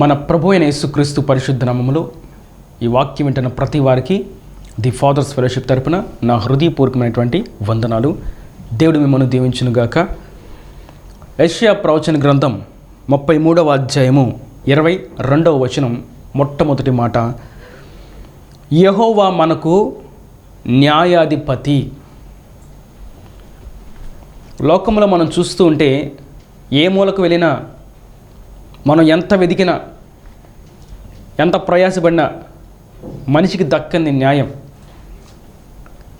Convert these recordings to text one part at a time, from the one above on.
మన ప్రభు అయిన యేసుక్రీస్తు పరిశుద్ధ నామములో ఈ వాక్యం వింటున్న ప్రతి వారికి ది ఫాదర్స్ ఫెలోషిప్ తరపున నా హృదయపూర్వకమైనటువంటి వందనాలు. దేవుడు మిమ్మల్ని దీవించునుగాక యష్యా ప్రవచన గ్రంథం ముప్పై మూడవ అధ్యాయము ఇరవై రెండవ వచనం మొట్టమొదటి మాట. యహోవా మనకు న్యాయాధిపతి. లోకంలో మనం చూస్తూ ఉంటే ఏ మూలకు వెళ్ళినా మనం ఎంత వెతికినా ఎంత ప్రయాసపడినా మనిషికి దక్కంది న్యాయం.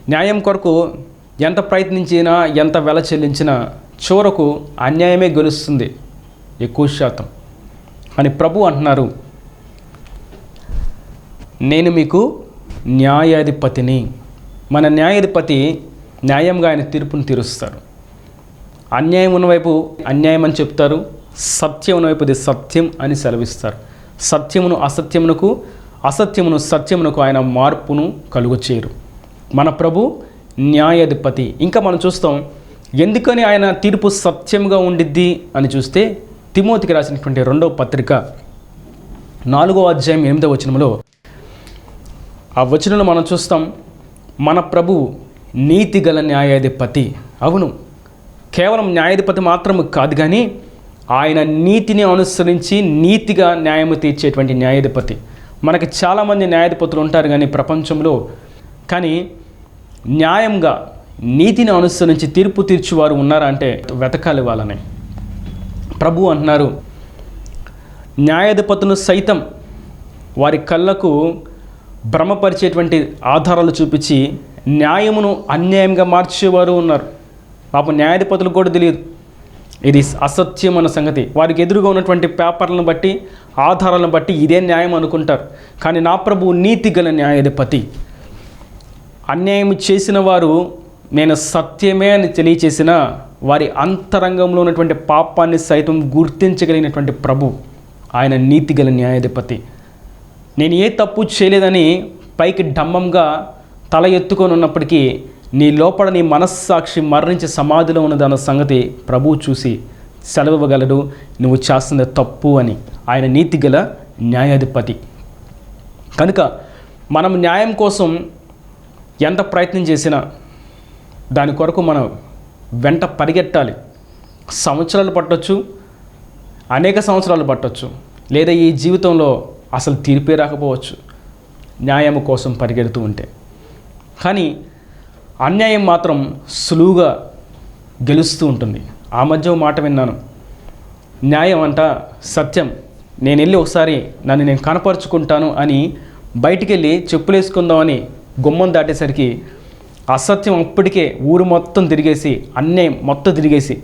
న్యాయం కొరకు ఎంత ప్రయత్నించినా ఎంత వెల చెల్లించినా చివరకు అన్యాయమే గెలుస్తుంది ఎక్కువ శాతం. అని ప్రభు అంటున్నారు. నేను మీకు న్యాయాధిపతిని. మన న్యాయాధిపతి న్యాయంగా ఆయన తీర్పును తీరుస్తారు. అన్యాయం ఉన్నవైపు అన్యాయం అని చెప్తారు. సత్యం ఉన్నవైపు సత్యం అని సెలవిస్తారు. సత్యమును అసత్యమునకు అసత్యమును సత్యమునకు ఆయన మార్పును కలుగు చేయరు మన ప్రభు న్యాయాధిపతి. ఇంకా మనం చూస్తాం ఎందుకని ఆయన తీర్పు సత్యంగా ఉండిద్ది అని చూస్తే తిమోతికి రాసినటువంటి రెండవ పత్రిక నాలుగో అధ్యాయం ఎనిమిదో వచనంలో ఆ వచనంలో మనం చూస్తాం మన ప్రభు నీతి గల న్యాయాధిపతి. అవును కేవలం న్యాయాధిపతి మాత్రం కాదు కానీ ఆయన నీతిని అనుసరించి నీతిగా న్యాయము తీర్చేటువంటి న్యాయాధిపతి. మనకి చాలామంది న్యాయాధిపతులు ఉంటారు కానీ ప్రపంచంలో. కానీ న్యాయంగా నీతిని అనుసరించి తీర్పు తీర్చువారు ఉన్నారా అంటే వెతకాలి వాళ్ళని. ప్రభు అంటున్నారు న్యాయాధిపతులు సైతం వారి కళ్ళకు భ్రమపరిచేటువంటి ఆధారాలు చూపించి న్యాయమును అన్యాయంగా మార్చేవారు ఉన్నారు. పాపం న్యాయాధిపతులకు కూడా తెలియదు. ఇది అసత్యం అన్న సంగతి. వారికి ఎదురుగా ఉన్నటువంటి పేపర్లను బట్టి ఆధారాలను బట్టి ఇదే న్యాయం అనుకుంటారు. కానీ నా ప్రభు నీతి గల న్యాయాధిపతి. అన్యాయం చేసిన వారు నేను సత్యమే అని తెలియచేసిన వారి అంతరంగంలో ఉన్నటువంటి పాపాన్ని సైతం గుర్తించగలిగినటువంటి ప్రభు. ఆయన నీతి గల న్యాయాధిపతి. నేను ఏ తప్పు చేయలేదని పైకి డమ్మంగా తల ఎత్తుకొని ఉన్నప్పటికీ నీ లోపల నీ మనస్సాక్షి మరణించి సమాధిలో ఉన్నదన్న సంగతి ప్రభువు చూసి సెలవివ్వగలడు. నువ్వు చేస్తున్న తప్పు అని. ఆయన నీతి గల న్యాయాధిపతి. కనుక మనం న్యాయం కోసం ఎంత ప్రయత్నం చేసినా దాని కొరకు మనం వెంట పరిగెట్టాలి. సంవత్సరాలు పట్టొచ్చు అనేక సంవత్సరాలు పట్టొచ్చు లేదా ఈ జీవితంలో అసలు తీర్పే రాకపోవచ్చు. న్యాయం కోసం పరిగెడుతూ ఉంటే. కానీ అన్యాయం మాత్రం సులువుగా గెలుస్తూ ఉంటుంది. ఆ మధ్య మాట విన్నాను. న్యాయం అంట సత్యం. నేను వెళ్ళి ఒకసారి నన్ను నేను కనపరుచుకుంటాను అని బయటికి వెళ్ళి చెప్పులేసుకుందామని గుమ్మం దాటేసరికి అసత్యం అప్పటికే ఊరు మొత్తం తిరిగేసి అన్యాయం మొత్తం తిరిగేసి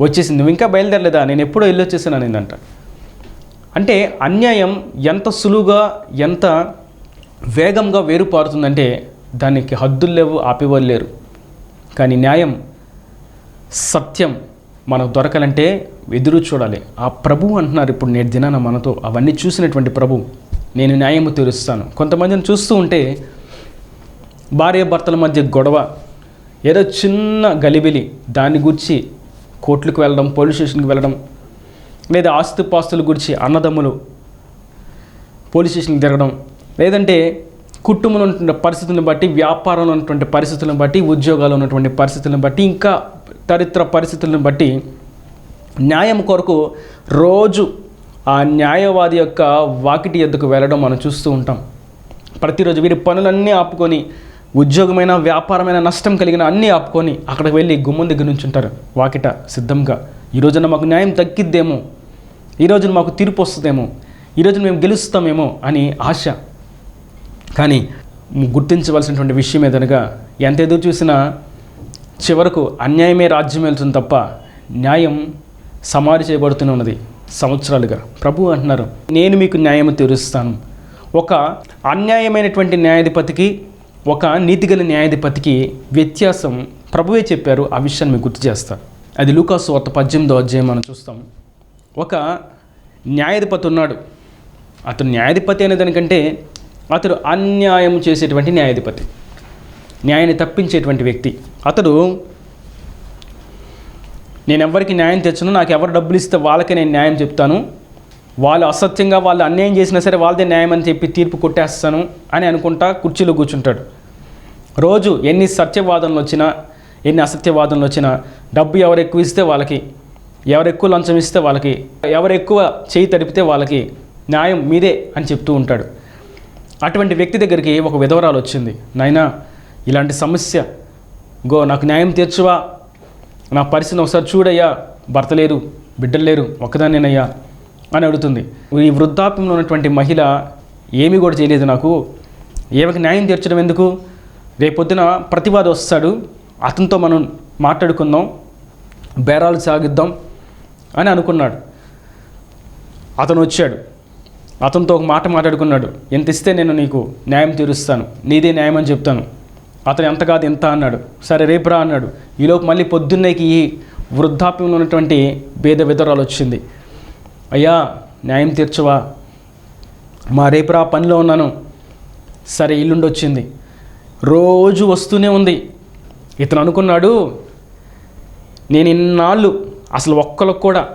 వచ్చేసింది. నువ్వు ఇంకా బయలుదేరలేదా? నేను ఎప్పుడో వెళ్ళి వచ్చేసాను అనిందంట. అంటే అన్యాయం ఎంత సులువుగా ఎంత వేగంగా వేరుపారుతుందంటే దానికి హద్దులు లేవు ఆపేవాళ్ళు లేరు. కానీ న్యాయం సత్యం మనకు దొరకాలంటే ఎదురు చూడాలి. ఆ ప్రభు అంటున్నారు ఇప్పుడు నేటి దినాన మనతో అవన్నీ చూసినటువంటి ప్రభు నేను న్యాయము తీరుస్తాను. కొంతమందిని చూస్తూ ఉంటే భార్య భర్తల మధ్య గొడవ ఏదో చిన్న గలిబిలి దాన్ని గురించి కోర్టులకు వెళ్ళడం పోలీస్ స్టేషన్కి వెళ్ళడం లేదా ఆస్తిపాస్తుల గురించి అన్నదమ్ములు పోలీస్ స్టేషన్కి తిరగడం లేదంటే కుటుంబంలో ఉన్నటువంటి పరిస్థితులను బట్టి వ్యాపారంలో ఉన్నటువంటి పరిస్థితులను బట్టి ఉద్యోగాలు ఉన్నటువంటి పరిస్థితులను బట్టి ఇంకా తరిత్ర పరిస్థితులను బట్టి న్యాయం కొరకు రోజు ఆ న్యాయవాది యొక్క వాకిటి ఎద్దుకు వెళ్ళడం మనం చూస్తూ ఉంటాం. ప్రతిరోజు వీరి పనులన్నీ ఆపుకొని ఉద్యోగమైన వ్యాపారమైన నష్టం కలిగిన అన్నీ ఆపుకొని అక్కడికి వెళ్ళి గుమ్మం దగ్గర నుంచి ఉంటారు వాకిట సిద్ధంగా. ఈ రోజున మాకు న్యాయం తగ్గిద్దేమో? ఈ రోజున మాకు తీర్పు వస్తుందేమో? ఈ రోజున మేము గెలుస్తామేమో అని ఆశ. కానీ గుర్తించవలసినటువంటి విషయం ఏదనగా ఎంత ఎదురు చూసినా చివరకు అన్యాయమే రాజ్యం వెళ్తుంది తప్ప న్యాయం సమాధి చేయబడుతూనే ఉన్నది సంవత్సరాలుగా. ప్రభు అంటున్నారు నేను మీకు న్యాయం తీరుస్తాను. ఒక అన్యాయమైనటువంటి న్యాయాధిపతికి ఒక నీతిగల న్యాయాధిపతికి వ్యత్యాసం ప్రభువే చెప్పారు ఆ విషయాన్ని మీకు గుర్తు చేస్తారు అది లూకాసు వార్త పద్దెనిమిదో అధ్యాయం మనం చూస్తాం. ఒక న్యాయాధిపతి ఉన్నాడు. అతను న్యాయాధిపతి అనే దానికంటే అతడు అన్యాయం చేసేటువంటి న్యాయాధిపతి. న్యాయాన్ని తప్పించేటువంటి వ్యక్తి. అతడు నేను ఎవరికి న్యాయం తెచ్చను నాకు ఎవరు డబ్బులు ఇస్తే వాళ్ళకే నేను న్యాయం చెప్తాను. వాళ్ళు అసత్యంగా వాళ్ళు అన్యాయం చేసినా సరే వాళ్ళదే న్యాయం అని చెప్పి తీర్పు కొట్టేస్తాను అని అనుకుంటా కుర్చీలో కూర్చుంటాడు. రోజు ఎన్ని సత్యవాదనలు వచ్చినా ఎన్ని అసత్యవాదనలు వచ్చినా డబ్బు ఎవరు ఎక్కువ ఇస్తే వాళ్ళకి ఎవరు ఎక్కువ లంచం ఇస్తే వాళ్ళకి ఎవరు ఎక్కువ చేయి తడిపితే వాళ్ళకి న్యాయం మీదే అని చెప్తూ ఉంటాడు. అటువంటి వ్యక్తి దగ్గరికి ఒక విధవరాలు వచ్చింది. నాయనా ఇలాంటి సమస్య గో నాకు న్యాయం తీర్చువా? నా పరిస్థితిని ఒకసారి చూడయ్యా. భర్త లేరు బిడ్డలు లేరు ఒక్కదాన్నేనయ్యా అని అడుగుతుంది. ఈ వృద్ధాప్యంలో ఉన్నటువంటి మహిళ ఏమీ కూడా చేయలేదు నాకు. ఏమకి న్యాయం తీర్చడం ఎందుకు? రేపొద్దున ప్రతివాది వస్తాడు. అతనితో మనం మాట్లాడుకుందాం బేరాలు సాగిద్దాం అని అనుకున్నాడు. అతను వచ్చాడు. అతనితో ఒక మాట మాట్లాడుకున్నాడు. ఎంత ఇస్తే నేను నీకు న్యాయం తీరుస్తాను. నీదే న్యాయం అని చెప్తాను. అతను ఎంత కాదు ఎంత అన్నాడు. సరే రేపు రా అన్నాడు. ఈలోపు మళ్ళీ పొద్దున్నేకి ఈ వృద్ధాప్యంలో ఉన్నటువంటి భేద విధరాలు వచ్చింది. అయ్యా న్యాయం తీర్చవా? మా రేపు రా పనిలో ఉన్నాను. సరే ఇల్లుండి వచ్చింది. రోజు వస్తూనే ఉంది. ఇతను అనుకున్నాడు నేను ఇన్నాళ్ళు అసలు ఒక్కరికి కూడా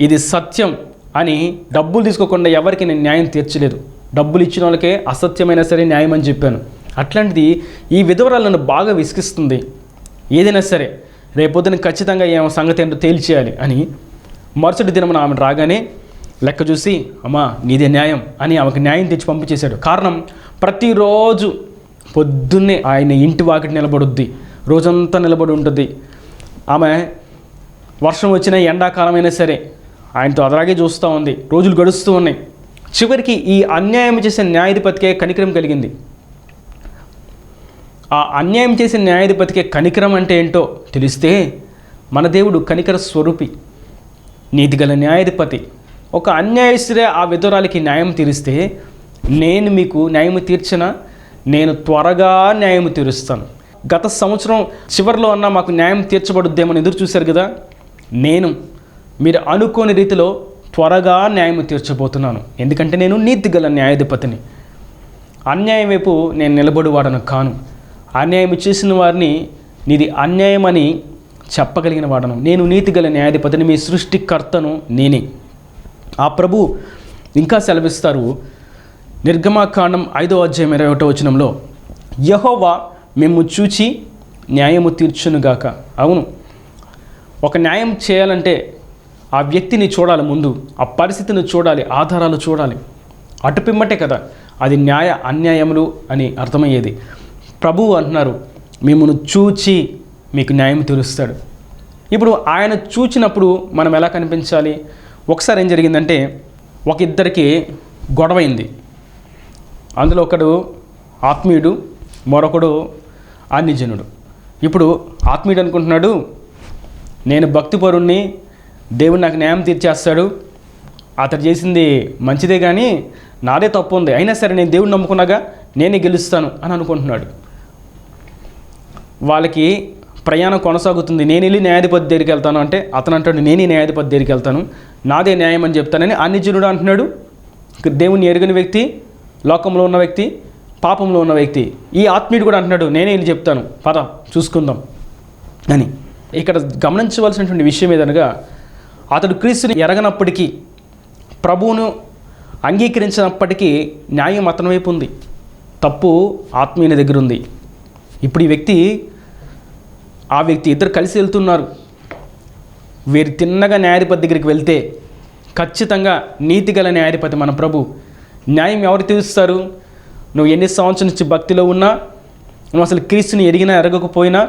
ఇది సత్యం. అని డబ్బులు తీసుకోకుండా ఎవరికి నేను న్యాయం తీర్చలేదు. డబ్బులు ఇచ్చిన వాళ్ళకే అసత్యమైనా సరే న్యాయం అని చెప్పాను. అట్లాంటిది ఈ విధవరాలు నన్ను బాగా విసిగిస్తుంది. ఏదైనా సరే రేపొద్దున ఖచ్చితంగా ఏమో సంగతి ఏంటో తేల్చేయాలి అని మరుసటి దినమున ఆమె రాగానే లెక్క చూసి అమ్మా నీదే న్యాయం అని ఆమెకు న్యాయం తెచ్చి పంపించేశాడు. కారణం ప్రతిరోజు పొద్దున్నే ఆయన ఇంటి వాకిటి నిలబడుద్ది. రోజంతా నిలబడి ఉంటుంది. ఆమె వర్షం వచ్చినా ఎండాకాలమైనా సరే ఆయనతో అదరాగే చూస్తూ ఉంది. రోజులు గడుస్తూ ఉన్నాయి. చివరికి ఈ అన్యాయం చేసే న్యాయాధిపతికే కనికరం కలిగింది. ఆ అన్యాయం చేసే న్యాయాధిపతికే కనికరం అంటే ఏంటో తెలిస్తే మన దేవుడు కనికర స్వరూపి నీతిగల న్యాయాధిపతి. ఒక అన్యాయస్తుడే ఆ విధురాలకి న్యాయం తీరిస్తే నేను మీకు న్యాయం తీర్చిన నేను త్వరగా న్యాయం తీరుస్తాను. గత సంవత్సరం చివరిలో అన్న మాకు న్యాయం తీర్చబడుద్దేమని ఎదురు చూశారు కదా? నేను మీరు అనుకోని రీతిలో త్వరగా న్యాయం తీర్చబోతున్నాను. ఎందుకంటే నేను నీతి గల న్యాయాధిపతిని. అన్యాయం వైపు నేను నిలబడివాడను కాను. అన్యాయం చేసిన వారిని నీది అన్యాయం అని చెప్పగలిగిన వాడను. నేను నీతిగల న్యాయాధిపతిని మీ సృష్టికర్తను నేనే. ఆ ప్రభు ఇంకా సెలవిస్తారు. నిర్గమాకాండం ఐదో అధ్యాయం ఇరవై ఒకటో వచనంలో యహోవా మేము చూచి న్యాయము తీర్చునుగాక. అవును. ఒక న్యాయం చేయాలంటే ఆ వ్యక్తిని చూడాలి ముందు ఆ పరిస్థితిని చూడాలి ఆధారాలు చూడాలి. అటుపిమ్మటే కదా అది న్యాయ అన్యాయములు అని అర్థమయ్యేది. ప్రభువు అంటున్నారు మిమ్మల్ని చూచి మీకు న్యాయం తీరుస్తాడు ఇప్పుడు ఆయన చూచినప్పుడు మనం ఎలా కనిపించాలి? ఒకసారి ఏం జరిగిందంటే ఒక ఇద్దరికి గొడవైంది అందులో ఒకడు ఆత్మీయుడు మరొకడు అన్యజనుడు. ఇప్పుడు ఆత్మీయుడు అనుకుంటున్నాడు నేను భక్తిపరుణ్ణి దేవుడు నాకు న్యాయం తీర్చేస్తాడు. అతడు చేసింది మంచిదే కానీ నాదే తప్పు ఉంది అయినా సరే నేను దేవుడిని నమ్ముకున్నాగా నేనే గెలుస్తాను అని అనుకుంటున్నాడు. వాళ్ళకి ప్రయాణం కొనసాగుతుంది. నేను వెళ్ళి న్యాయాధిపతి దగ్గరికి వెళ్తాను అంటే అతను అంటాడు నేనే న్యాయాధిపతి దగ్గరికి వెళ్తాను. నాదే న్యాయం అని చెప్తానని అన్యజనుడు అంటున్నాడు. దేవుని ఎరుగని వ్యక్తి లోకంలో ఉన్న వ్యక్తి పాపంలో ఉన్న వ్యక్తి ఈ ఆత్మీయుడు కూడా అంటున్నాడు నేనే వెళ్ళి చెప్తాను. పద చూసుకుందాం. అని. ఇక్కడ గమనించవలసినటువంటి విషయం ఏదనగా అతడు క్రీస్తుని ఎరగనప్పటికీ ప్రభువును అంగీకరించినప్పటికీ న్యాయం అతని వైపు ఉంది. తప్పు ఆత్మీయుని దగ్గర ఉంది. ఇప్పుడు ఈ వ్యక్తి ఆ వ్యక్తి ఇద్దరు కలిసి వెళ్తున్నారు. వీరు తిన్నగా న్యాయాధిపతి దగ్గరికి వెళ్తే ఖచ్చితంగా నీతిగల న్యాయాధిపతి మన ప్రభు. న్యాయం ఎవరు తీరుస్తారు? నువ్వు ఎన్ని సంవత్సరం నుంచి భక్తిలో ఉన్నా నువ్వు అసలు క్రీస్తుని ఎరిగినా ఎరగకపోయినా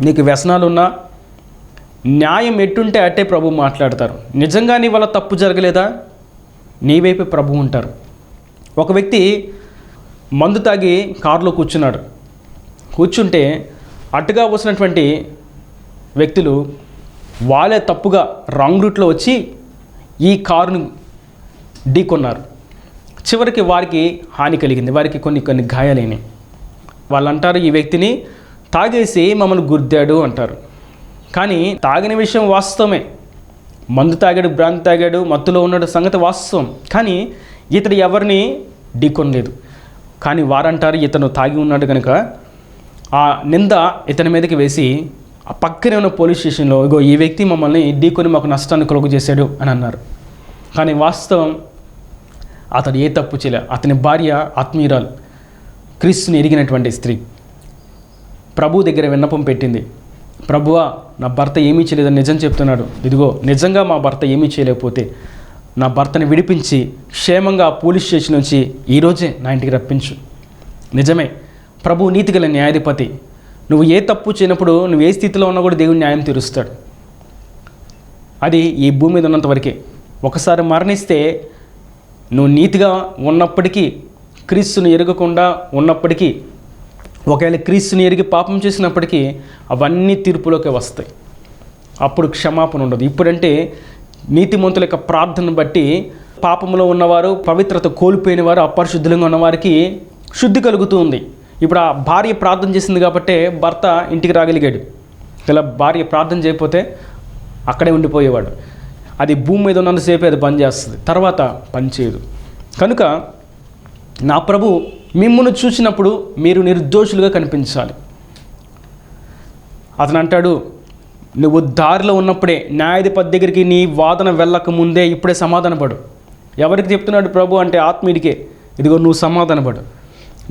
నీకు వ్యసనాలు ఉన్నా న్యాయం ఎట్టుంటే అట్టే ప్రభు మాట్లాడతారు. నిజంగా నీ వల్ల తప్పు జరగలేదా? నీ వైపే ప్రభు ఉంటారు. ఒక వ్యక్తి మందు తాగి కారులో కూర్చున్నాడు. కూర్చుంటే అటుగా వచ్చినటువంటి వ్యక్తులు వాళ్ళే తప్పుగా రాంగ్ రూట్లో వచ్చి ఈ కారును ఢీకొన్నారు. చివరికి వారికి హాని కలిగింది. వారికి కొన్ని కొన్ని గాయాలైనవి వాళ్ళు అంటారు ఈ వ్యక్తిని తాగేసి మమ్మల్ని గుర్దాడు అంటారు. కానీ తాగిన విషయం వాస్తవమే. మందు తాగాడు భ్రాంతి తాగాడు మత్తులో ఉన్నాడు సంగతి వాస్తవం. కానీ ఇతడు ఎవరిని ఢీకొనలేదు. కానీ వారంటారు ఇతను తాగి ఉన్నాడు కనుక ఆ నింద ఇతని మీదకి వేసి ఆ పక్కనే ఉన్న పోలీస్ స్టేషన్లో ఇగో ఈ వ్యక్తి మమ్మల్ని ఢీకొని మాకు నష్టాన్ని కలుగు చేశాడు అని అన్నారు. కానీ వాస్తవం అతడు ఏ తప్పు చేయలే. అతని భార్య ఆత్మీయురాలు క్రీస్తుని ఎరిగినటువంటి స్త్రీ. ప్రభు దగ్గర విన్నపం పెట్టింది. ప్రభువా నా భర్త ఏమీ చేయలేదని నిజం చెప్తున్నాడు. ఇదిగో నిజంగా మా భర్త ఏమీ చేయలేకపోతే నా భర్తని విడిపించి క్షేమంగా పోలీస్ స్టేషన్ నుంచి ఈరోజే నా ఇంటికి రప్పించు. నిజమే ప్రభు నీతిగల న్యాయాధిపతి. నువ్వు ఏ తప్పు చేయనప్పుడు నువ్వు ఏ స్థితిలో ఉన్నా కూడా దేవుడు న్యాయం తీరుస్తాడు. అది ఈ భూమి మీద ఉన్నంత వరకే. ఒకసారి మరణిస్తే నువ్వు నీతిగా ఉన్నప్పటికీ క్రీస్తును ఎరగకుండా ఉన్నప్పటికీ ఒకవేళ క్రీస్తుని ఎరిగి పాపం చేసినప్పటికీ అవన్నీ తీర్పులోకి వస్తాయి. అప్పుడు క్షమాపణ ఉండదు. ఇప్పుడంటే నీతిమంతుల యొక్క ప్రార్థనను బట్టి పాపంలో ఉన్నవారు పవిత్రత కోల్పోయిన వారు అపరిశుద్ధులంగా ఉన్నవారికి శుద్ధి కలుగుతూ ఉంది. ఇప్పుడు ఆ భార్య ప్రార్థన చేసింది కాబట్టే భర్త ఇంటికి రాగలిగాడు. ఇలా భార్య ప్రార్థన చేయకపోతే అక్కడే ఉండిపోయేవాడు. అది భూమి మీద ఉన్నంతసేపే అది పనిచేస్తుంది తర్వాత పనిచేయదు కనుక నా ప్రభు మిమ్మల్ని చూసినప్పుడు మీరు నిర్దోషులుగా కనిపించాలి. అతను అంటాడు నువ్వు దారిలో ఉన్నప్పుడే న్యాయాధిపతి దగ్గరికి నీ వాదన వెళ్ళక ముందే ఇప్పుడే సమాధానపడు. ఎవరికి చెప్తున్నాడు ప్రభు అంటే ఆత్మీయుడికే ఇదిగో నువ్వు సమాధానపడు.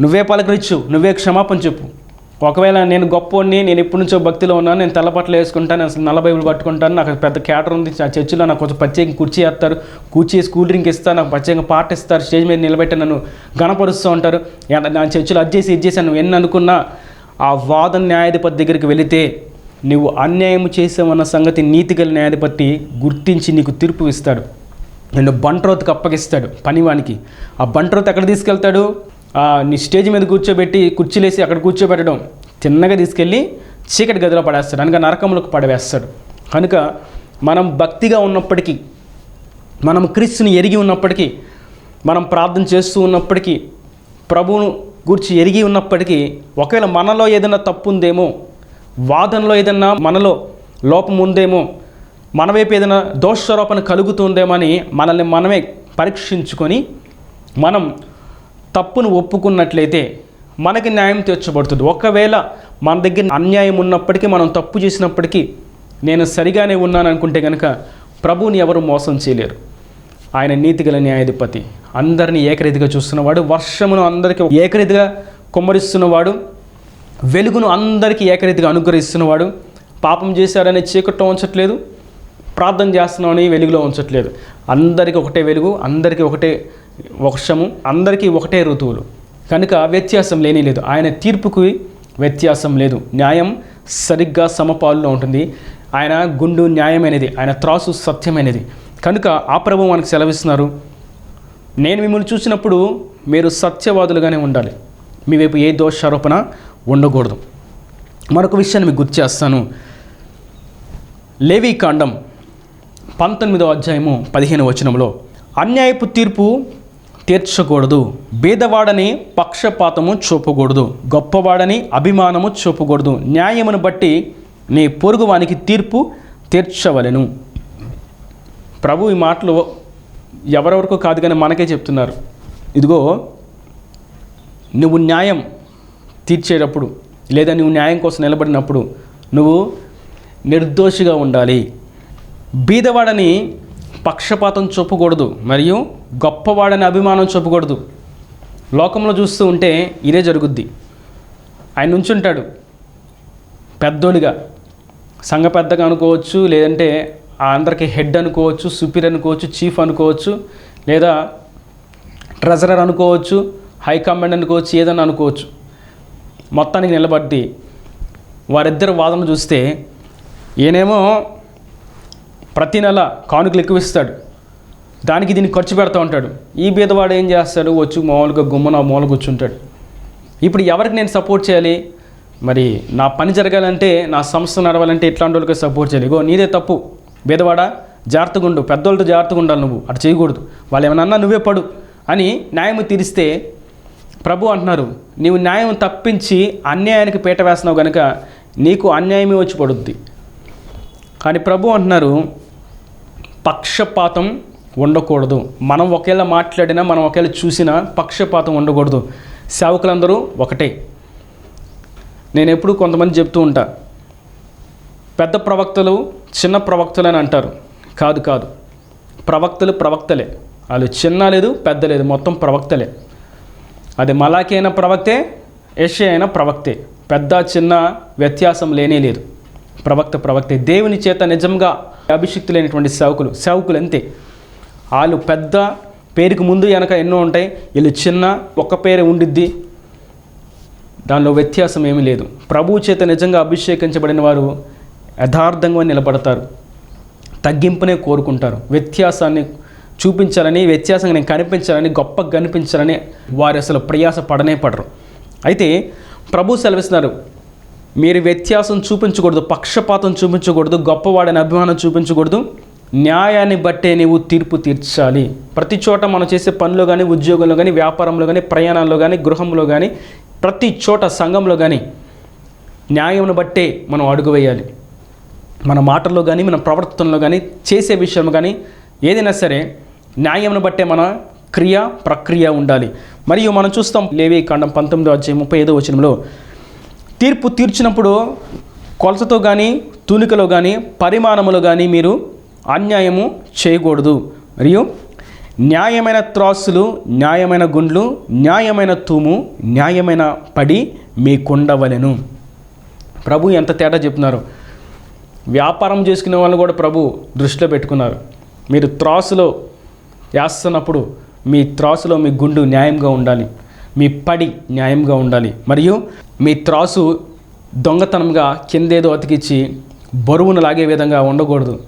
నువ్వే పలకరించు నువ్వే క్షమాపణ చెప్పు. ఒకవేళ నేను గొప్పోడిని నేను ఎప్పటి నుంచో భక్తిలో ఉన్నాను నేను తెల్లబట్టలు వేసుకుంటాను అసలు నల్ల బైబిల్ పట్టుకుంటాను నాకు పెద్ద క్యాటర్ ఉంది ఆ చర్చిలో నాకు కొంచెం ప్రత్యేక కుర్చీ వేస్తారు కుర్చీ కూల్ డ్రింక్ ఇస్తారు నాకు ప్రత్యేక పాట ఇస్తారు స్టేజ్ మీద నిలబెట్టి నన్ను గణపరుస్తూ ఉంటారు. నా చర్చిలో అది చేసి ఇది చేసి ఎన్ని అనుకున్నా ఆ వాదన న్యాయాధిపతి దగ్గరికి వెళితే నువ్వు అన్యాయం చేసావన్న సంగతి నీతిగల న్యాయాధిపతి గుర్తించి నీకు తీర్పు ఇస్తాడు. నిన్ను బంట్రోత్కి అప్పగిస్తాడు పనివానికి. ఆ బంట్రోత్ ఎక్కడ తీసుకెళ్తాడు? నీ స్టేజ్ మీద కూర్చోబెట్టి కుర్చీలేసి అక్కడ కూర్చోబెట్టడం తిన్నగా తీసుకెళ్ళి చీకటి గదిలో పడేస్తాడు. అనగా నరకంలోకి పడవేస్తాడు. కనుక మనం భక్తిగా ఉన్నప్పటికీ మనం క్రీస్తుని ఎరిగి ఉన్నప్పటికీ మనం ప్రార్థన చేస్తూ ఉన్నప్పటికీ ప్రభువును గురించి ఎరిగి ఉన్నప్పటికీ ఒకవేళ మనలో ఏదైనా తప్పు ఉందేమో వాదనలో ఏదైనా మనలో లోపం ఉందేమో మన వైపు ఏదైనా దోషారోపణ కలుగుతుందేమో అని మనల్ని మనమే పరీక్షించుకొని మనం తప్పును ఒప్పుకున్నట్లయితే మనకి న్యాయం తీర్చబడుతుంది. ఒకవేళ మన దగ్గర అన్యాయం ఉన్నప్పటికీ మనం తప్పు చేసినప్పటికీ నేను సరిగానే ఉన్నాను అనుకుంటే కనుక ప్రభువుని ఎవరు మోసం చేయలేరు. ఆయన నీతిగల న్యాయాధిపతి. అందరినీ ఏకరీతిగా చూస్తున్నవాడు వర్షమును అందరికీ ఏకరీతిగా కుమ్మరిస్తున్నవాడు వెలుగును అందరికీ ఏకరీతిగా అనుగ్రహిస్తున్నవాడు. పాపం చేశారని చీకట్లో ఉంచట్లేదు ప్రార్థన చేస్తున్నామని వెలుగులో ఉంచట్లేదు. అందరికీ ఒకటే వెలుగు అందరికీ ఒకటే వర్షము అందరికీ ఒకటే ఋతువులు. కనుక వ్యత్యాసం లేని లేదు. ఆయన తీర్పుకి వ్యత్యాసం లేదు. న్యాయం సరిగ్గా సమపాలులో ఉంటుంది. ఆయన గుండు న్యాయమైనది. ఆయన త్రాసు సత్యమైనది. కనుక ఆ ప్రభు మనకు సెలవిస్తున్నారు. నేను మిమ్మల్ని చూసినప్పుడు మీరు సత్యవాదులుగానే ఉండాలి. మీ వైపు ఏ దోషారోపణ ఉండకూడదు. మరొక విషయాన్ని మీకు గుర్తు చేస్తాను. లేవీ కాండం పంతొమ్మిదో అధ్యాయము పదిహేను వచనంలో అన్యాయపు తీర్పు తీర్చకూడదు. బీదవాడని పక్షపాతము చూపకూడదు. గొప్పవాడని అభిమానము చూపకూడదు. న్యాయమును బట్టి నీ పొరుగువానికి తీర్పు తీర్చవలెను. ప్రభు ఈ మాటలు ఎవరెవరికో కాదు కానీ మనకే చెప్తున్నారు. ఇదిగో నువ్వు న్యాయం తీర్చేటప్పుడు లేదా నువ్వు న్యాయం కోసం నిలబడినప్పుడు నువ్వు నిర్దోషిగా ఉండాలి. బీదవాడని పక్షపాతం చూపకూడదు మరియు గొప్పవాడని అభిమానం చూపకూడదు. లోకంలో చూస్తూ ఉంటే ఇదే జరుగుద్ది. ఆయన నుంచుంటాడు. పెద్దోడిగా. సంఘ పెద్దగా అనుకోవచ్చు లేదంటే అందరికీ హెడ్ అనుకోవచ్చు సుపీరియర్ అనుకోవచ్చు చీఫ్ అనుకోవచ్చు లేదా ట్రెజరర్ అనుకోవచ్చు హై కమాండ్ అనుకోవచ్చు ఏదన్నా అనుకోవచ్చు. మొత్తానికి నిలబడి వారిద్దరు వాదన చూస్తే ఈయనేమో ప్రతి నెల కానుకలు ఎక్కువ ఇస్తాడు దానికి దీన్ని ఖర్చు పెడతా ఉంటాడు. ఈ బీదవాడు ఏం చేస్తాడు? వచ్చి మామూలుగా గుమ్మన మూల కూర్చుంటాడు. ఇప్పుడు ఎవరికి నేను సపోర్ట్ చేయాలి? మరి నా పని జరగాలంటే నా సంస్థ నడవాలంటే ఇట్లాంటి వాళ్ళకి సపోర్ట్ చేయాలి. ఇగో నీదే తప్పు. బీదవాడా? జాగ్రత్తగా ఉండు. పెద్దోళ్ళతో జాగ్రత్తగా ఉండాలి నువ్వు. అటు చేయకూడదు. వాళ్ళు ఏమన్నా నువ్వే పడు అని న్యాయం తీరిస్తే ప్రభు అంటున్నారు నీవు న్యాయం తప్పించి అన్యాయానికి పీట వేస్తున్నావు కనుక నీకు అన్యాయమే వచ్చి పడుద్ది. కానీ ప్రభు అంటున్నారు పక్షపాతం ఉండకూడదు. మనం ఒకేలా మాట్లాడినా మనం ఒకేలా చూసినా పక్షపాతం ఉండకూడదు. సేవకులందరూ ఒకటే. నేను ఎప్పుడు కొంతమంది చెప్తూ ఉంటా పెద్ద ప్రవక్తలు చిన్న ప్రవక్తలు అని అంటారు. కాదు కాదు. ప్రవక్తలు ప్రవక్తలే. వాళ్ళు చిన్న లేదు పెద్ద లేదు మొత్తం ప్రవక్తలే. అది మలాకి అయిన ప్రవక్తే యెషయా అయిన ప్రవక్తే. పెద్ద చిన్న వ్యత్యాసం లేనే లేదు. ప్రవక్త ప్రవక్తే. దేవుని చేత నిజంగా అభిషిక్తులైనటువంటి సేవకులు సేవకులు అంతే వాళ్ళు పెద్ద పేరుకి ముందు వెనక ఎన్నో ఉంటాయి వీళ్ళు చిన్న ఒక్క పేరే ఉండిద్ది. దానిలో వ్యత్యాసం ఏమీ లేదు. ప్రభువు చేత నిజంగా అభిషేకించబడిన వారు యథార్థంగా నిలబడతారు. తగ్గింపునే కోరుకుంటారు. వ్యత్యాసాన్ని చూపించాలని వ్యత్యాసంగా నేను కనిపించాలని గొప్పగా కనిపించాలని వారు అసలు ప్రయాస పడనే పడరు. అయితే ప్రభు సెలవిస్తున్నారు. మీరు వ్యత్యాసం చూపించకూడదు పక్షపాతం చూపించకూడదు గొప్పవాడని అభిమానం చూపించకూడదు. న్యాయాన్ని బట్టే నీవు తీర్పు తీర్చాలి. ప్రతి చోట మనం చేసే పనిలో కానీ ఉద్యోగంలో కానీ వ్యాపారంలో కానీ ప్రయాణాల్లో కానీ గృహంలో కానీ ప్రతి చోట సంఘంలో కానీ న్యాయంను బట్టే మనం అడుగు వేయాలి. మన మాటల్లో కానీ మన ప్రవర్తనలో కానీ చేసే విషయంలో కానీ ఏదైనా సరే న్యాయంను బట్టే మన క్రియ ప్రక్రియ ఉండాలి. మరియు మనం చూస్తాం లేవి కాండం పంతొమ్మిదో అధ్యాయం ముప్పై ఐదో వచనంలో తీర్పు తీర్చినప్పుడు కొలతతో కానీ తూనికలో కానీ పరిమాణములో కానీ మీరు అన్యాయము చేయకూడదు. మరియు న్యాయమైన త్రాసులు న్యాయమైన గుండ్లు న్యాయమైన తూము న్యాయమైన పడి మీకుండవలెను ప్రభు ఎంత తేడా చెప్తున్నారు? వ్యాపారం చేసుకునే వాళ్ళు కూడా ప్రభు దృష్టిలో పెట్టుకున్నారు. మీరు త్రాసులో వేస్తున్నప్పుడు మీ త్రాసులో మీ గుండు న్యాయంగా ఉండాలి. మీ పడి న్యాయంగా ఉండాలి. మరియు మీ త్రాసు దొంగతనంగా కిందేదో అతికిచ్చి బరువును లాగే విధంగా ఉండకూడదు.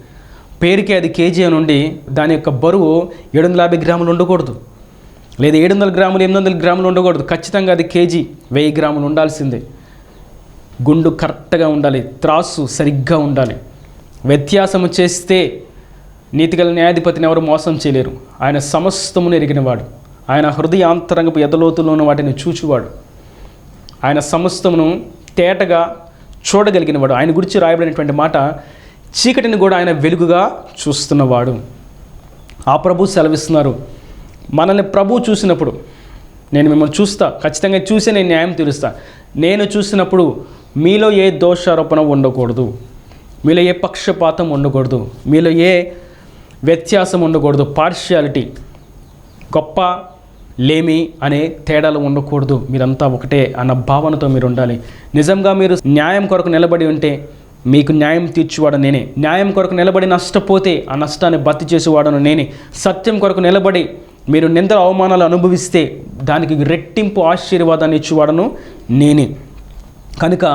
పేరుకి అది కేజీ అని ఉండి దాని యొక్క బరువు ఏడు వందల యాభై గ్రాములు ఉండకూడదు. లేదా ఏడు వందల గ్రాములు ఎనిమిది వందల గ్రాములు ఉండకూడదు. ఖచ్చితంగా అది కేజీ వెయ్యి గ్రాములు ఉండాల్సిందే. గుండు కరెక్ట్గా ఉండాలి. త్రాసు సరిగ్గా ఉండాలి. వ్యత్యాసము చేస్తే నీతిగల న్యాయాధిపతిని ఎవరు మోసం చేయలేరు. ఆయన సమస్తమును ఎరిగినవాడు. ఆయన హృదయాంతరంగపు ఎదలోతులోని వాటిని చూచువాడు. ఆయన సమస్తమును తేటగా చూడగలిగినవాడు. ఆయన గురించి రాయబడినటువంటి మాట చీకటిని కూడా ఆయన వెలుగుగా చూస్తున్నవాడు. ఆ ప్రభు సెలవిస్తున్నారు. మనల్ని ప్రభు చూసినప్పుడు నేను మిమ్మల్ని చూస్తా. ఖచ్చితంగా చూసి నేను న్యాయం తీరుస్తా. నేను చూసినప్పుడు మీలో ఏ దోషారోపణ ఉండకూడదు. మీలో ఏ పక్షపాతం ఉండకూడదు. మీలో ఏ వ్యత్యాసం ఉండకూడదు. పార్షియాలిటీ గొప్ప లేమి అనే తేడాలు ఉండకూడదు. మీరంతా ఒకటే అన్న భావనతో మీరు ఉండాలి నిజంగా మీరు న్యాయం కొరకు నిలబడి ఉంటే మీకు న్యాయం తీర్చువాడు నేనే. న్యాయం కొరకు నిలబడి నష్టపోతే ఆ నష్టాన్ని భర్తీ చేసేవాడను నేనే. సత్యం కొరకు నిలబడి మీరు నిందల అవమానాలు అనుభవిస్తే దానికి రెట్టింపు ఆశీర్వాదాన్ని ఇచ్చేవాడను నేనే. కనుక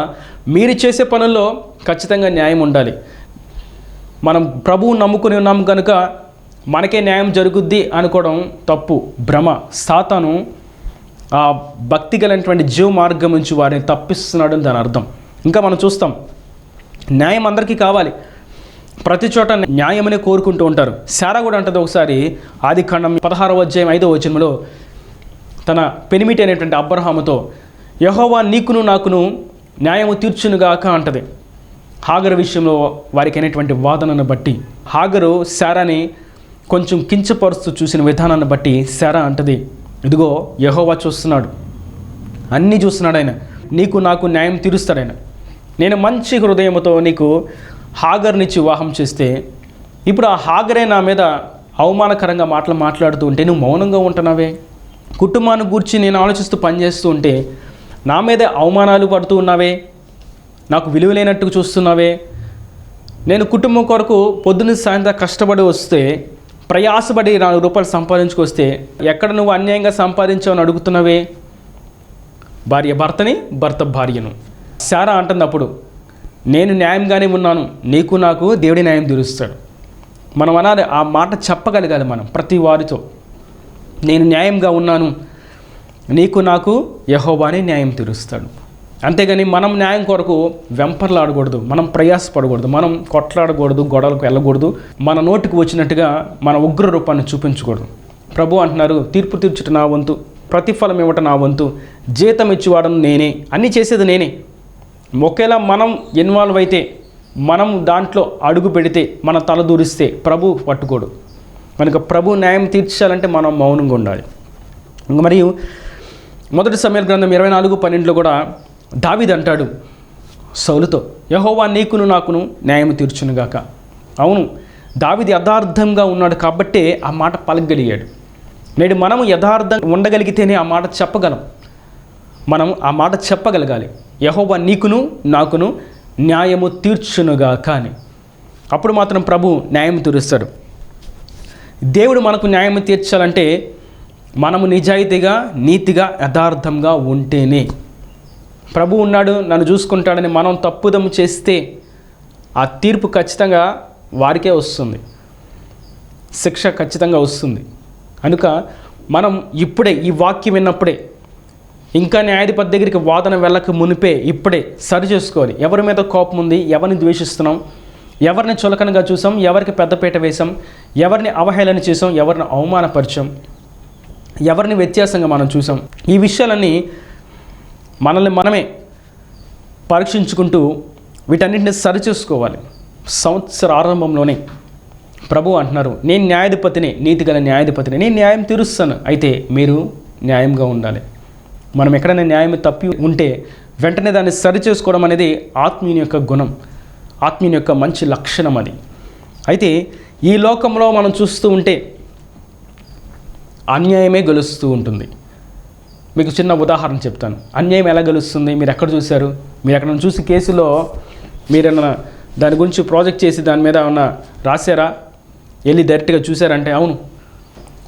మీరు చేసే పనుల్లో ఖచ్చితంగా న్యాయం ఉండాలి. మనం ప్రభువు నమ్ముకుని ఉన్నాం కనుక మనకే న్యాయం జరుగుద్ది అనుకోవడం తప్పు. భ్రమ. సాతాను ఆ భక్తి కలిగినటువంటి జీవ మార్గం నుంచి వారిని తప్పిస్తున్నాడు అని దాని అర్థం. ఇంకా మనం చూస్తాం. న్యాయం అందరికీ కావాలి. ప్రతి చోట న్యాయమనే కోరుకుంటూ ఉంటారు. శారా కూడా అంటది ఒకసారి ఆది ఖండం పదహారవ అధ్యాయం ఐదవ వచనంలో తన పెనిమిటి అనేటువంటి అబ్రహాముతో యహోవా నీకును నాకును న్యాయము తీర్చునుగాక అంటది. హాగరు విషయంలో వారికి అనేటువంటి వాదనను బట్టి. హాగరు శారాని కొంచెం కించపరుస్తూ చూసిన విధానాన్ని బట్టి శారా అంటది ఇదిగో యహోవా చూస్తున్నాడు. అన్నీ చూస్తున్నాడు ఆయన. నీకు నాకు న్యాయం తీరుస్తాడు ఆయన. నేను మంచి హృదయంతో నీకు హాగర్నిచ్చి వివాహం చేస్తే ఇప్పుడు ఆ హాగరే నా మీద అవమానకరంగా మాటలు మాట్లాడుతూ ఉంటే నువ్వు మౌనంగా ఉంటున్నావే? కుటుంబాన్ని గూర్చి నేను ఆలోచిస్తూ పనిచేస్తూ ఉంటే నా మీదే అవమానాలు పడుతూ ఉన్నావే? నాకు విలువ లేనట్టుగా చూస్తున్నావే? నేను కుటుంబం కొరకు పొద్దున్న సాయంత్రం కష్టపడి వస్తే ప్రయాసపడి నాలుగు రూపాయలు సంపాదించుకొస్తే ఎక్కడ నువ్వు అన్యాయంగా సంపాదించావని అడుగుతున్నావే? భార్య భర్తని భర్త భార్యను. శారా అంటున్నప్పుడు నేను న్యాయంగానే ఉన్నాను నీకు నాకు దేవుడి న్యాయం తీరుస్తాడు మనం అనాలి ఆ మాట చెప్పగలగాలి మనం ప్రతి వారితో. నేను న్యాయంగా ఉన్నాను నీకు నాకు యహోవానే న్యాయం తీరుస్తాడు అంతేగాని మనం న్యాయం కొరకు వెంపర్లాడకూడదు మనం ప్రయాసపడకూడదు మనం కొట్లాడకూడదు గొడవలకు వెళ్ళకూడదు మన నోటికి వచ్చినట్టుగా మన ఉగ్ర రూపాన్ని చూపించకూడదు. ప్రభు అంటున్నారు తీర్పు తీర్చుట నా వంతు ప్రతిఫలం ఇవ్వట నా వంతు జీతం ఇచ్చేవాడను నేనే అన్నీ చేసేది నేనే. ఒకేలా మనం ఇన్వాల్వ్ అయితే మనం దాంట్లో అడుగు పెడితే మన తల దూరిస్తే ప్రభు పట్టుకోడు. కనుక ప్రభు న్యాయం తీర్చాలంటే మనం మౌనంగా ఉండాలి. మరియు మొదటి సమయ గ్రంథం ఇరవై నాలుగు పన్నెండులో కూడా దావిదంటాడు సౌలుతో యహోవా నీకును నాకును న్యాయం తీర్చునుగాక. అవును దావిది యథార్థంగా ఉన్నాడు కాబట్టే ఆ మాట పలకగలిగాడు. నేడు మనము యథార్థం ఉండగలిగితేనే ఆ మాట చెప్పగలం. మనం ఆ మాట చెప్పగలగాలి. యహోవా నీకును నాకును న్యాయము తీర్చునుగాక అని. అప్పుడు మాత్రం ప్రభు న్యాయం తీరుస్తాడు. దేవుడు మనకు న్యాయం తీర్చాలంటే మనము నిజాయితీగా నీతిగా యథార్థంగా ఉంటేనే ప్రభు ఉన్నాడు నన్ను చూసుకుంటాడని మనం తప్పుదము చేస్తే ఆ తీర్పు ఖచ్చితంగా వారికే వస్తుంది. శిక్ష ఖచ్చితంగా వస్తుంది. కనుక మనం ఇప్పుడే ఈ వాక్యం విన్నప్పుడే ఇంకా న్యాయాధిపతి దగ్గరికి వాదన వెళ్ళక మునిపే ఇప్పుడే సరి చేసుకోవాలి. ఎవరి మీద కోపం ఉంది ఎవరిని ద్వేషిస్తున్నాం ఎవరిని చులకనగా చూసాం ఎవరికి పెద్దపీట వేసాం ఎవరిని అవహేళన చేసాం ఎవరిని అవమానపరిచాం ఎవరిని వ్యత్యాసంగా మనం చూసాం. ఈ విషయాలన్నీ మనల్ని మనమే పరీక్షించుకుంటూ వీటన్నింటిని సరిచూసుకోవాలి. సంవత్సర ఆరంభంలోనే ప్రభు అంటున్నారు నేను న్యాయాధిపతిని నీతిగల న్యాయాధిపతిని నేను న్యాయం తీరుస్తాను. అయితే మీరు న్యాయంగా ఉండాలి. మనం ఎక్కడైనా న్యాయం తప్పి ఉంటే వెంటనే దాన్ని సరిచేసుకోవడం అనేది ఆత్మీయుని యొక్క గుణం ఆత్మీయుని యొక్క మంచి లక్షణం అది. అయితే ఈ లోకంలో మనం చూస్తూ ఉంటే అన్యాయమే గెలుస్తూ ఉంటుంది. మీకు చిన్న ఉదాహరణ చెప్తాను. అన్యాయం ఎలా గెలుస్తుంది? మీరు ఎక్కడ చూశారు? మీరు ఎక్కడ చూసి కేసులో మీరేమన్నా దాని గురించి ప్రాజెక్ట్ చేసి దాని మీద ఏమన్నా రాశారా? వెళ్ళి డైరెక్ట్గా చూశారంటే అవును.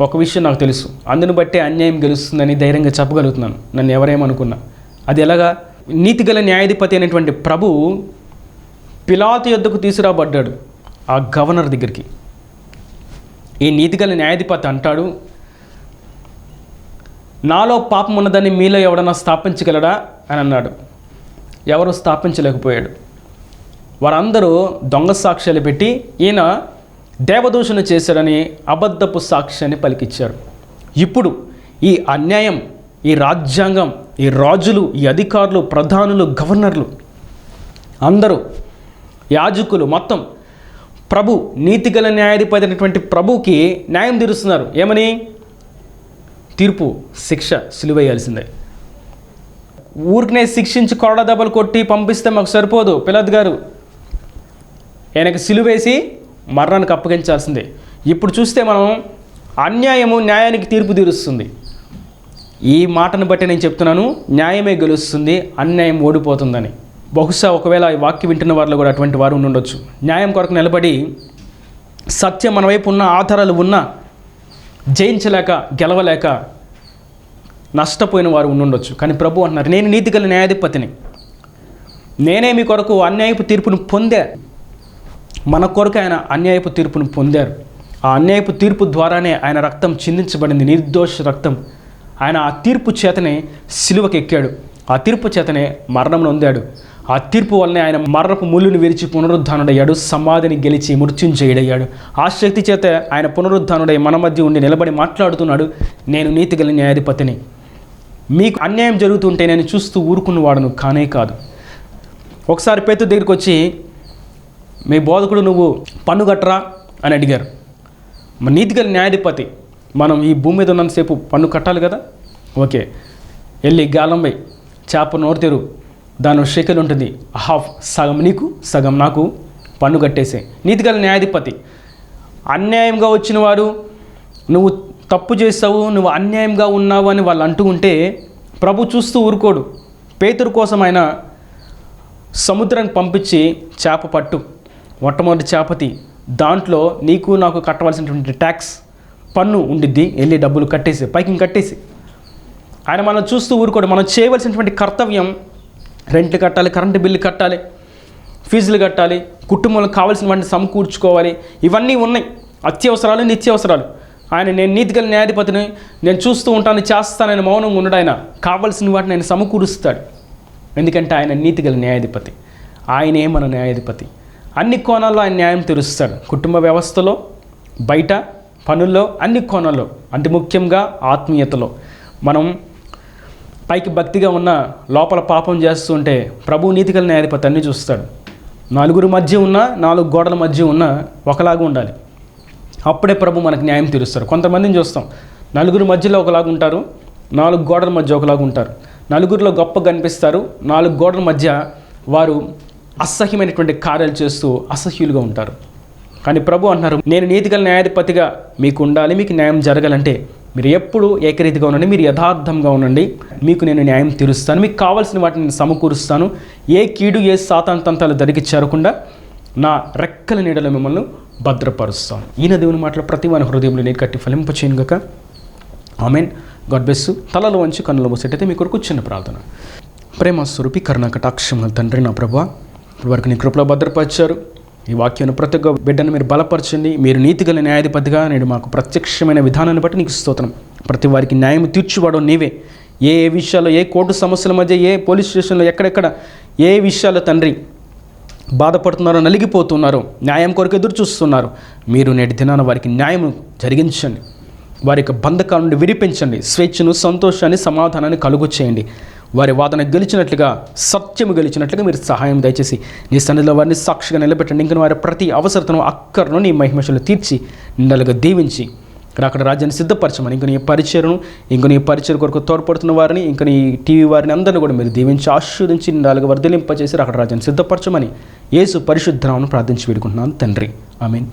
ఒక విషయం నాకు తెలుసు. అందుని బట్టే అన్యాయం గెలుస్తుందని ధైర్యంగా చెప్పగలుగుతున్నాను. నన్ను ఎవరేమనుకున్నా. అది ఎలాగా? నీతిగల న్యాయాధిపతి అనేటువంటి ప్రభు పిలాతు యొద్దకు తీసుకురాబడ్డాడు ఆ గవర్నర్ దగ్గరికి. ఈ నీతిగల న్యాయాధిపతి అంటాడు నాలో పాపం ఉన్నదని మీలో ఎవడన్నా స్థాపించగలడా? అని అన్నాడు. ఎవరు స్థాపించలేకపోయాడు. వారందరూ దొంగ సాక్ష్యాలు పెట్టి ఈయన దేవదూషణ చేశాడని అబద్ధపు సాక్ష్యాన్ని పలికిచ్చారు. ఇప్పుడు ఈ అన్యాయం ఈ రాజ్యాంగం ఈ రాజులు ఈ అధికారులు ప్రధానులు గవర్నర్లు అందరూ యాజకులు మొత్తం ప్రభు నీతిగల న్యాయాధిపతి అయినటువంటి ప్రభుకి న్యాయం తీరుస్తున్నారు. ఏమని? తీర్పు శిక్ష సిలువేయాల్సిందే ఊరికనే శిక్షించి కొరడ దెబ్బలు కొట్టి పంపిస్తే మాకు సరిపోదు. పిల్లద్ గారు ఆయనకు సిలువేసి మరణానికి అప్పగించాల్సిందే. ఇప్పుడు చూస్తే మనం అన్యాయము న్యాయానికి తీర్పు తీరుస్తుంది. ఈ మాటను బట్టి నేను చెప్తున్నాను న్యాయమే గెలుస్తుంది అన్యాయం ఓడిపోతుందని. బహుశా ఒకవేళ ఈ వాక్యం వింటున్న వారిలో కూడా అటువంటి వారు ఉండొచ్చు న్యాయం కొరకు నిలబడి సత్యం మన వైపు ఉన్న ఆధారాలు ఉన్నా జయించలేక గెలవలేక నష్టపోయిన వారు ఉండుండొచ్చు. కానీ ప్రభు అంటున్నారు నేను నీతిగల న్యాయాధిపతిని. నేనే మీ కొరకు అన్యాయపు తీర్పును పొందే మన కొరకు ఆయన అన్యాయపు తీర్పును పొందారు. ఆ అన్యాయపు తీర్పు ద్వారానే ఆయన రక్తం చిందించబడింది. నిర్దోష రక్తం. ఆయన ఆ తీర్పు చేతనే సిలువకి ఎక్కాడు ఆ తీర్పు చేతనే మరణం నొందాడు. ఆ తీర్పు వల్లనే ఆయన మరణపు ముళ్ళును విరిచి పునరుద్ధానుడయ్యాడు సమాధిని గెలిచి మృత్యుంజయుడయ్యాడు. ఆ శక్తి చేత ఆయన పునరుద్ధానుడై మన మధ్య ఉండి నిలబడి మాట్లాడుతున్నాడు నేను నీతిగల న్యాయాధిపతిని. మీకు అన్యాయం జరుగుతుంటే నేను చూస్తూ ఊరుకున్నవాడను కానే కాదు. ఒకసారి పేతు దగ్గరికి వచ్చి మీ బోధకుడు నువ్వు పన్ను కట్టరా? అని అడిగారు. మన నీతిగల న్యాయాధిపతి మనం ఈ భూమి మీద ఉన్నంతసేపు పన్ను కట్టాలి కదా? ఓకే వెళ్ళి గాలంపై చేప నోరు తెరు దానిలో షెకెల్ ఉంటుంది హాఫ్ సగం నీకు సగం నాకు పన్ను కట్టేసే. నీతిగల న్యాయాధిపతి. అన్యాయంగా వచ్చిన వారు నువ్వు తప్పు చేస్తావు నువ్వు అన్యాయంగా ఉన్నావు అని వాళ్ళు అంటూ ఉంటే ప్రభు చూస్తూ ఊరుకోడు. పేతురు కోసం ఆయన సముద్రానికి పంపించి చేప పట్టు. మొట్టమొదటి చేపతి దాంట్లో నీకు నాకు కట్టవలసినటువంటి ట్యాక్స్ పన్ను ఉండిద్ది వెళ్ళి డబ్బులు కట్టేసి పైకి కట్టేసి. ఆయన మనం చూస్తూ ఊరుకోడు. మనం చేయవలసినటువంటి కర్తవ్యం రెంట్లు కట్టాలి కరెంటు బిల్లు కట్టాలి ఫీజులు కట్టాలి కుటుంబంలో కావాల్సిన వాటిని సమకూర్చుకోవాలి. ఇవన్నీ ఉన్నాయి. అత్యవసరాలు నిత్యవసరాలు. ఆయన నేను నీతిగల న్యాయాధిపతిని నేను చూస్తూ ఉంటాను చేస్తానని మౌనంగా ఉండడు ఆయన. కావాల్సిన వాటిని ఆయన సమకూరుస్తాడు. ఎందుకంటే ఆయన నీతిగల న్యాయాధిపతి. ఆయనే మన న్యాయాధిపతి. అన్ని కోణాల్లో ఆయన న్యాయం తెరుస్తాడు. కుటుంబ వ్యవస్థలో బయట పనుల్లో అన్ని కోణాల్లో. అంటే ముఖ్యంగా ఆత్మీయతలో. మనం పైకి భక్తిగా ఉన్న లోపల పాపం చేస్తుంటే ప్రభు నీతికల న్యాయాధిపతి చూస్తాడు. నలుగురు మధ్య ఉన్న నాలుగు గోడల మధ్య ఉన్న ఒకలాగా ఉండాలి. అప్పుడే ప్రభు మనకు న్యాయం తీరుస్తారు. కొంతమందిని చూస్తాం. నలుగురు మధ్యలో ఒకలాగా ఉంటారు నాలుగు గోడల మధ్య ఒకలాగా ఉంటారు. నలుగురిలో గొప్ప కనిపిస్తారు నాలుగు గోడల మధ్య వారు అసహ్యమైనటువంటి కార్యాలు చేస్తూ అసహ్యులుగా ఉంటారు. కానీ ప్రభు అంటున్నారు నేను నీతిగల న్యాయాధిపతిగా మీకు ఉండాలి మీకు న్యాయం జరగాలంటే మీరు ఎప్పుడు ఏకరీతిగా ఉండండి మీరు యథార్థంగా ఉండండి. మీకు నేను న్యాయం తీరుస్తాను మీకు కావాల్సిన వాటిని నేను సమకూరుస్తాను. ఏ కీడు ఏ సాతాంతంతాలు దరికి చేరకుండా నా రెక్కల నీడలో మిమ్మల్ని భద్రపరుస్తాను. ఈయన దేవుని మాటలు ప్రతి వాని హృదయంలో నేను కట్టి ఫలింపచేయను గక. ఆమెన్. గాడ్ బెస్ తలలో వంచి కన్నుల మూసేటైతే మీ కొరకు చిన్న ప్రార్థన. ప్రేమ స్వరూపి కరుణ కటాక్షం తండ్రి నా ప్రభా వరకు నీ కృపలో భద్రపరిచారు. ఈ వాక్యాన్ని ప్రతి ఒక్క బిడ్డను మీరు బలపరచండి. మీరు నీతిగల న్యాయాధిపతిగా నేడు మాకు ప్రత్యక్షమైన విధానాన్ని బట్టి నీకు స్తోత్రం. ప్రతి వారికి న్యాయం తీర్చువాడు నీవే. ఏ ఏ విషయాల్లో ఏ కోర్టు సమస్యల మధ్య ఏ పోలీస్ స్టేషన్లో ఎక్కడెక్కడ ఏ విషయాల్లో తండ్రి బాధపడుతున్నారో నలిగిపోతున్నారో న్యాయం కొరకు ఎదురు చూస్తున్నారు మీరు నేటి దినాన వారికి న్యాయం జరిగించండి. వారి యొక్క బంధకాల నుండి విడిపించండి. స్వేచ్ఛను సంతోషాన్ని సమాధానాన్ని కలుగు చేయండి వారి వాదన గెలిచినట్లుగా సత్యము గెలిచినట్లుగా మీరు సహాయం దయచేసి నీ సన్నిధిలో వారిని సాక్షిగా నిలబెట్టండి. ఇంకా వారి ప్రతి అవసరతను అక్కరను నీ మహిమశలు తీర్చి నిండలుగా దీవించి అక్కడ రాజ్యాన్ని సిద్ధపరచమని ఇంక నీ పరిచయను ఇంక నీ పరిచయం కొరకు తోడ్పడుతున్న వారిని ఇంకా నీ టీవీ వారిని అందరిని కూడా మీరు దీవించి ఆశీర్వదించి నిండాలుగా వర్ధలింపచేసి అక్కడ రాజ్యాన్ని సిద్ధపరచమని యేసు పరిశుద్ధరావును ప్రార్థించి వేడుకుంటున్నాను. తండ్రి. I mean